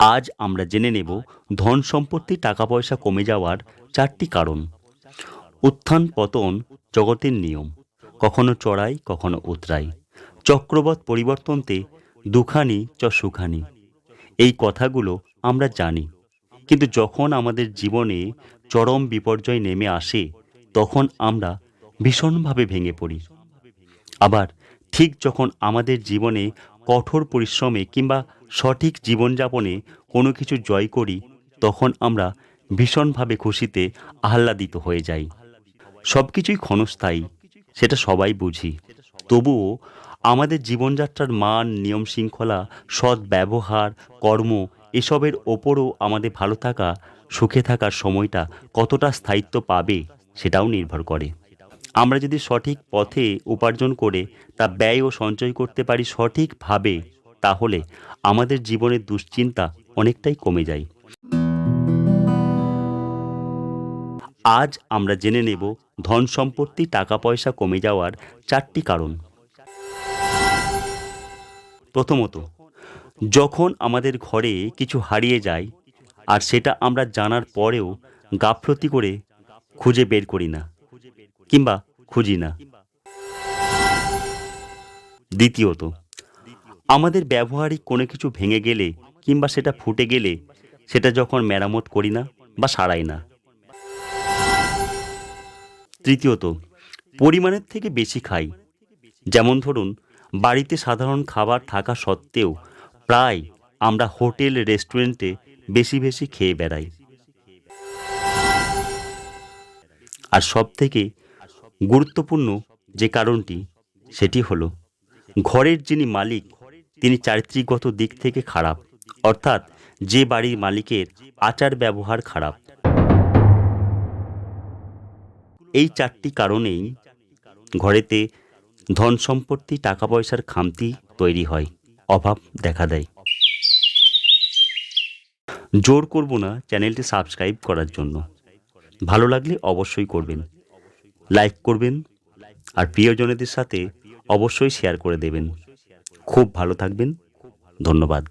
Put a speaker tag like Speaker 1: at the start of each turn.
Speaker 1: আজ আমরা জেনে নেব ধন সম্পত্তি টাকা পয়সা কমে যাওয়ার চারটি কারণ। উত্থান পতন জগতের নিয়ম, কখনো চড়াই, কখনো উতরাই। চক্রবৎ পরিবর্তনতে দুখানি চ সুখানি। এই কথাগুলো আমরা জানি, কিন্তু যখন আমাদের জীবনে চরম বিপর্যয় নেমে আসে, তখন আমরা ভীষণভাবে ভেঙে পড়ি। আবার ঠিক যখন আমাদের জীবনে কঠোর পরিশ্রমে কিংবা সঠিক জীবনযাপনে কোনো কিছু জয় করি, তখন আমরা ভীষণভাবে খুশিতে আহ্লাদিত হয়ে যাই। সব কিছুই ক্ষণস্থায়ী, সেটা সবাই বুঝি। তবুও আমাদের জীবনযাত্রার মান, নিয়ম শৃঙ্খলা, সৎ ব্যবহার, কর্ম এসবের ওপরও আমাদের ভালো থাকা, সুখে থাকার সময়টা কতটা স্থায়িত্ব পাবে সেটাও নির্ভর করে। আমরা যদি সঠিক পথে উপার্জন করে তা ব্যয় ও সঞ্চয় করতে পারি সঠিকভাবে তাহলে আমাদের জীবনের দুশ্চিন্তা অনেকটাই কমে যায়। আজ আমরা জেনে নেব ধন সম্পত্তি টাকা পয়সা কমে যাওয়ার চারটি কারণ। প্রথমত, যখন আমাদের ঘরে কিছু হারিয়ে যায় আর সেটা আমরা জানার পরেও গাফলতি করে খুঁজে বের করি না কিংবা খুঁজি না। দ্বিতীয়ত আমাদের ব্যবহারিক কোনো কিছু ভেঙে গেলে কিংবা সেটা ফুটে গেলে সেটা যখন মেরামত করি না বা সারাই না। তৃতীয়ত, পরিমাণের থেকে বেশি খাই। যেমন ধরুন, বাড়িতে সাধারণ খাবার থাকা সত্ত্বেও প্রায় আমরা হোটেল, রেস্টুরেন্টে বেশি বেশি খেয়ে বেড়াই। আর সব থেকে গুরুত্বপূর্ণ যে কারণটি, সেটি হলো, ঘরের যিনি মালিক তিনি চারিত্রিকগত দিক থেকে খারাপ, অর্থাৎ যে বাড়ির মালিকের আচার ব্যবহার খারাপ। এই চারটি কারণেই ঘরেতে ধন সম্পত্তি টাকা পয়সার খামতি তৈরি হয়, অভাব দেখা দেয়। জোর করব না চ্যানেলটি সাবস্ক্রাইব করার জন্য। ভালো লাগলে অবশ্যই করবেন, লাইক করবেন, আর প্রিয়জনেদের সাথে অবশ্যই শেয়ার করে দেবেন। খুব ভালো থাকবেন। ধন্যবাদ।